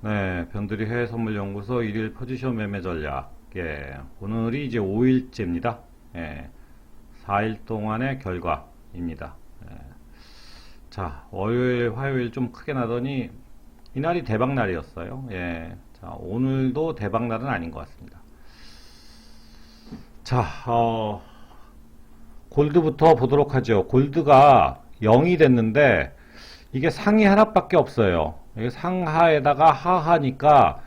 네, 변두리 해외 선물 연구소 일일 포지션 매매 전략. 예, 오늘이 이제 5일째입니다. 예, 4일 동안의 결과입니다. 예. 자, 월요일, 화요일 좀 크게 나더니 이날이 대박 날이었어요. 예. 자, 오늘도 대박 날은 아닌 것 같습니다. 자, 어, 골드부터 보도록 하죠. 골드가 0이 됐는데 이게 상이 하나밖에 없어요. 이게 상하에다가 하하니까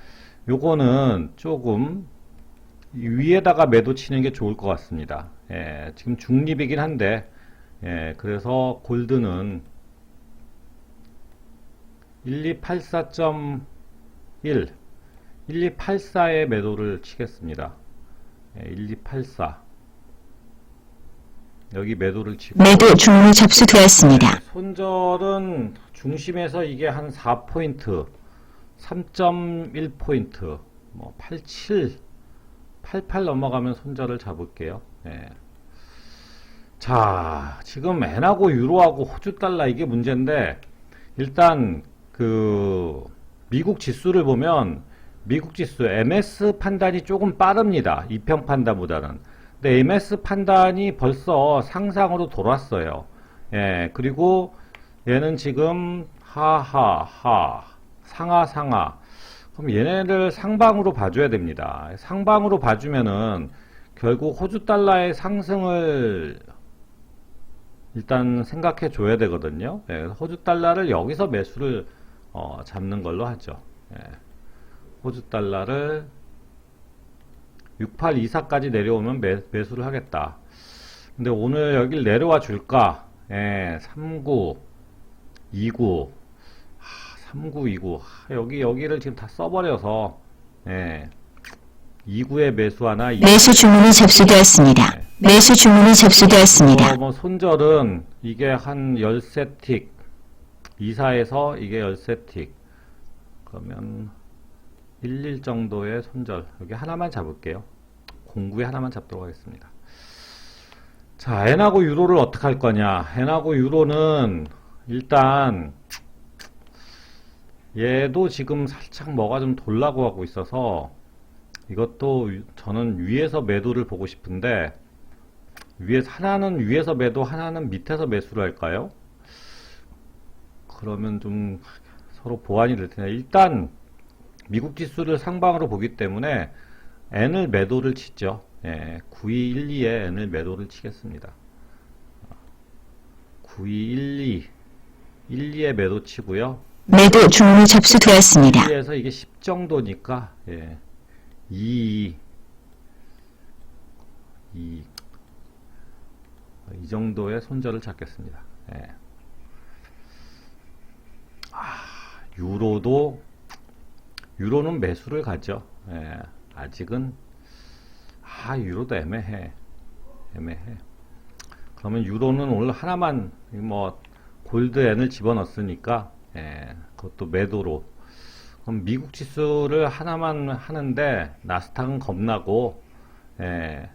요거는 조금 위에다가 매도 치는 게 좋을 것 같습니다. 예, 지금 중립이긴 한데 예, 그래서 골드는 1284.1 1284에 매도를 치겠습니다. 예, 1284 여기 매도를 치고 매도 주문이 접수되었습니다. 네, 손절은 중심에서 이게 한 4포인트, 3.1포인트, 뭐 87, 88 넘어가면 손절을 잡을게요. 예. 자, 지금 엔하고 유로하고 호주 달러 이게 문제인데 일단 그 미국 지수를 보면 미국 지수 MS 판단이 조금 빠릅니다. 이평 판단보다는. 근데 MS 판단이 벌써 상상으로 돌았어요. 예, 그리고 얘는 지금 하하하 상하 상하 그럼 얘네를 상방으로 봐줘야 됩니다. 상방으로 봐주면은 결국 호주 달러의 상승을 일단 생각해 줘야 되거든요. 예, 호주 달러를 여기서 매수를 어, 잡는 걸로 하죠. 예, 호주 달러를 6824까지 내려오면 매, 매수를 하겠다. 근데 오늘 여길 내려와 줄까? 예, 39, 29, 하, 39, 29. 하, 여기, 여기를 지금 다 써버려서, 예, 29에 매수 하나, 이- 매수 주문이 접수되었습니다. 매수 주문이 접수되었습니다. 어, 뭐 손절은 이게 한 13틱, 2사에서 이게 13틱. 그러면 11 정도의 손절. 여기 하나만 잡을게요. 공구에 하나만 잡도록 하겠습니다. 자, 엔하고 유로를 어떻게 할 거냐? 엔하고 유로는 일단 얘도 지금 살짝 뭐가 좀 돌라고 하고 있어서 이것도 위- 저는 위에서 매도를 보고 싶은데 위에서 하나는 위에서 매도 하나는 밑에서 매수를 할까요? 그러면 좀 서로 보완이 될 텐데 일단 미국 지수를 상방으로 보기 때문에 N을 매도를 치죠. 예, 9212에 N을 매도를 치겠습니다. 9212 12에 매도 치고요. 매도 주문이 접수되었습니다. 2에서 이게 10 정도니까 예. 2 2 이 정도의 손절을 잡겠습니다. 예. 아, 유로도 유로는 매수를 가죠. 예. 아직은 아, 유로도 애매해. 애매해. 그러면 유로는 오늘 하나만 뭐 골드 N을 집어넣었으니까 예, 그것도 매도로 그럼 미국 지수를 하나만 하는데 나스닥은 겁나고 예,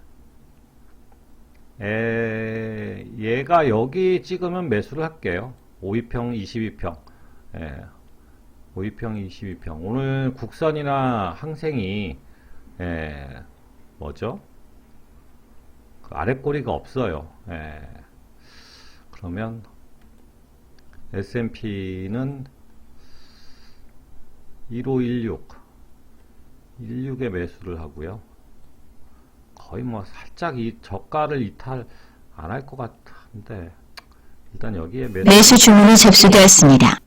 에, 얘가 여기 찍으면 매수를 할게요. 52평, 22평. 예, 52평, 22평. 오늘 국선이나 항생이 예, 뭐죠? 그 아랫꼬리가 없어요. 예. 그러면 S&P는 1516 16에 매수를 하고요. 거의 뭐 살짝 이 저가를 이탈 안 할 것 같은데 일단 여기에 매수 주문이 접수되었습니다.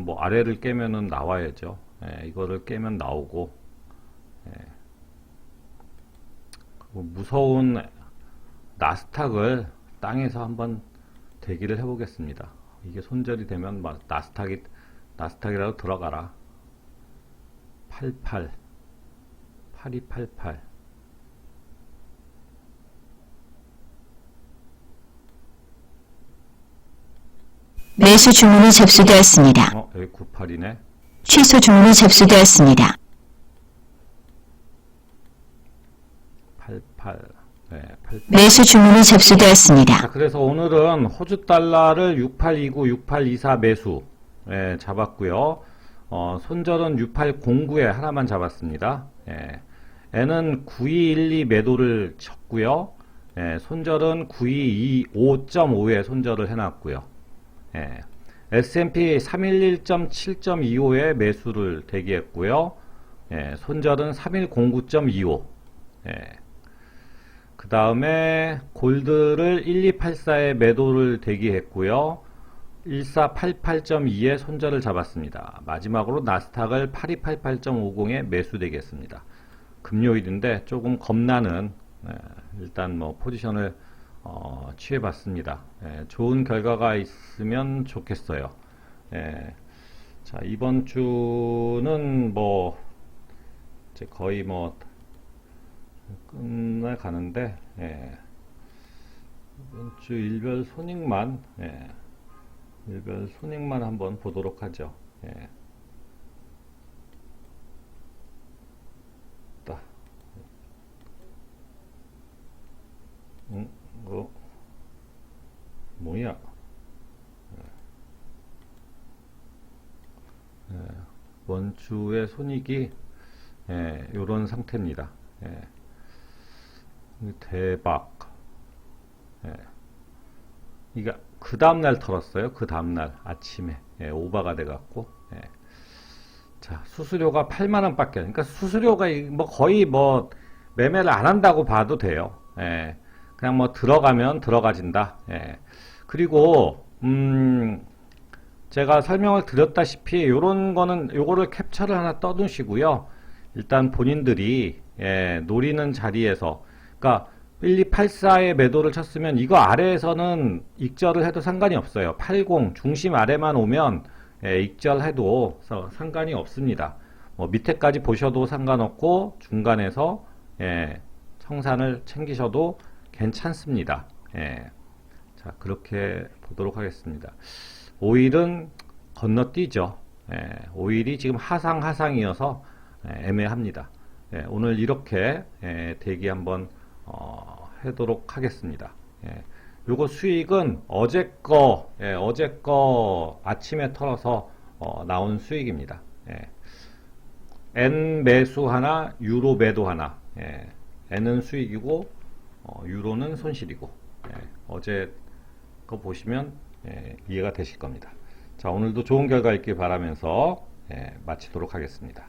이거는 뭐 아래를 깨면은 나와야죠. 예, 이거를 깨면 나오고 예. 무서운 나스닥을 땅에서 한번 대기를 해보겠습니다. 이게 손절이 되면 막 나스닥이 나스닥이라도 들어가라. 88 8288 매수 주문이 접수되었습니다. 어 여기 98이네. 취소 주문이 접수되었습니다. 88 네, 88 매수 주문이 접수되었습니다. 자, 그래서 오늘은 호주 달러를 6829, 6824 매수, 예, 잡았고요. 어, 손절은 6809에 하나만 잡았습니다. 예, N은 9212 매도를 쳤고요. 예, 손절은 9225.5에 손절을 해놨고요. 예, S&P 311.7.25에 매수를 대기했고요. 예, 손절은 3109.25. 예. 그 다음에 골드를 1284에 매도를 대기했고요. 1488.2에 손절을 잡았습니다. 마지막으로 나스닥을 8288.50에 매수되겠습니다. 금요일인데 조금 겁나는 예, 일단 뭐 포지션을 어, 취해봤습니다. 예, 좋은 결과가 있으면 좋겠어요. 예, 자 이번 주는 뭐 이제 거의 뭐 끝날 가는데 예, 이번 주 일별 손익만 예, 일별 손익만 한번 보도록 하죠. 예. 따. 응, 어, 뭐야? 예, 원주의 손익이 예, 요런 상태입니다. 예. 대박. 예. 이게 그 다음날 털었어요. 그 다음날 아침에 예, 오바가 돼갖고. 예. 자 수수료가 8만 원밖에. 그러니까 수수료가 이- 뭐 거의 뭐 매매를 안 한다고 봐도 돼요. 예. 그냥 뭐 들어가면 들어가진다. 예. 그리고 음. 제가 설명을 드렸다시피 요런 거는 요거를 캡처를 하나 떠두시고요. 일단 본인들이 예, 노리는 자리에서 그러니까 1284에 매도를 쳤으면 이거 아래에서는 익절을 해도 상관이 없어요. 80 중심 아래만 오면 예, 익절해도 서- 상관이 없습니다. 뭐 밑에까지 보셔도 상관없고 중간에서 예, 청산을 챙기셔도 괜찮습니다. 예. 자 그렇게 보도록 하겠습니다. 오일은 건너뛰죠. 예, 오일이 지금 하상 하상이어서 예, 애매합니다. 예, 오늘 이렇게 예, 대기 한번 어, 하도록 하겠습니다. 예, 요거 수익은 어제 거 예, 어제 거 아침에 털어서 어, 나온 수익입니다. 예. N 매수 하나, 유로 매도 하나. 예, N은 수익이고 어, 유로는 손실이고. 예, 어제 거 보시면 예, 이해가 되실 겁니다. 자, 오늘도 좋은 결과 있길 바라면서 예, 마치도록 하겠습니다.